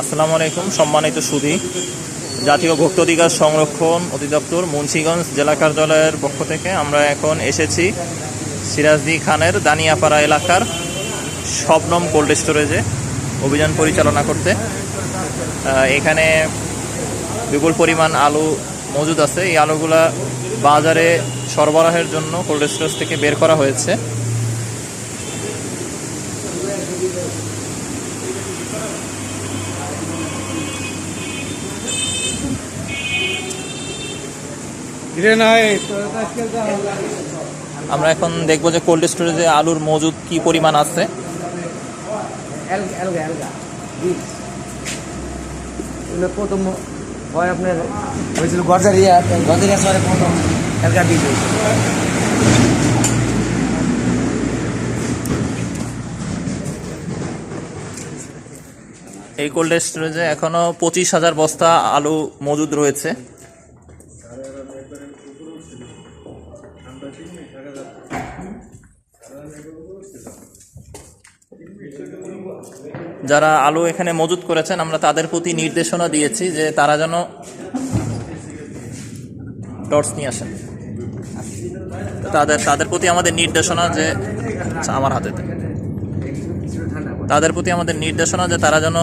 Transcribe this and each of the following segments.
আসসালামু আলাইকুম, সম্মানিত সুধী। জাতীয় ভোক্তা অধিকার সংরক্ষণ অধিদপ্তর মুন্সিগঞ্জ জেলা কার্যালয়ের পক্ষ থেকে আমরা এখন এসেছি সিরাজদি খানের দানিয়াপাড়া এলাকার শবনম কোল্ড স্টোরেজে অভিযান পরিচালনা করতে। এখানে বিপুল পরিমাণ আলু মজুদ আছে। এই আলুগুলা বাজারে সরবরাহের জন্য কোল্ড স্টোরেজ থেকে বের করা হয়েছে। আমরা এখন দেখব যে কোল্ড স্টোরেজে আলুর মজুদ কি পরিমাণ আছে। এলগা এলগা এলগা বীজ। এগুলো প্রথম হয় আপনার হয়েছিল গজারিয়া গজারিয়া শহরে প্রথম এলগা বীজ হয়েছিল। এই কোল্ড স্টোরেজে এখনও পঁচিশ হাজার বস্তা আলু মজুদ রয়েছে। যারা আলু এখানে মজুদ করেছেন আমরা তাদের প্রতি নির্দেশনা দিয়েছি যে তারা যেন টর্চ নিয়ে আসেন। তাদের তাদের প্রতি আমাদের নির্দেশনা যে আচ্ছা, আমার হাতে তাদের প্রতি আমাদের নির্দেশনা যে তারা যেন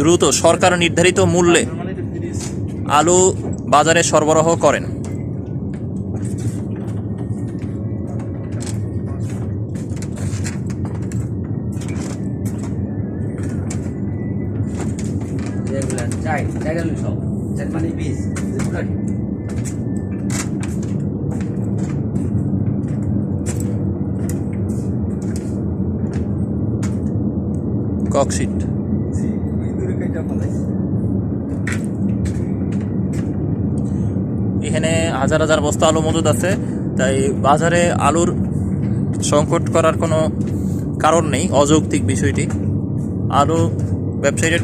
দ্রুত সরকার নির্ধারিত মূল্যে আলু বাজারে সরবরাহ করেন। যেগুলো চাই সব চাই মানে বীজ যেগুলো ককশিট এখানে হাজার হাজার বস্তা আলু মজুদ আছে তাই বাজারে আলুর সংকট করার কোনো কারণ নেই অযৌক্তিক বিষয়টি। আলু ব্যবসায়ীদের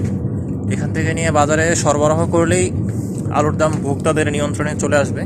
এখান থেকে নিয়ে বাজারে সরবরাহ করলেই আলুর দাম ভোক্তাদের নিয়ন্ত্রণে চলে আসবে।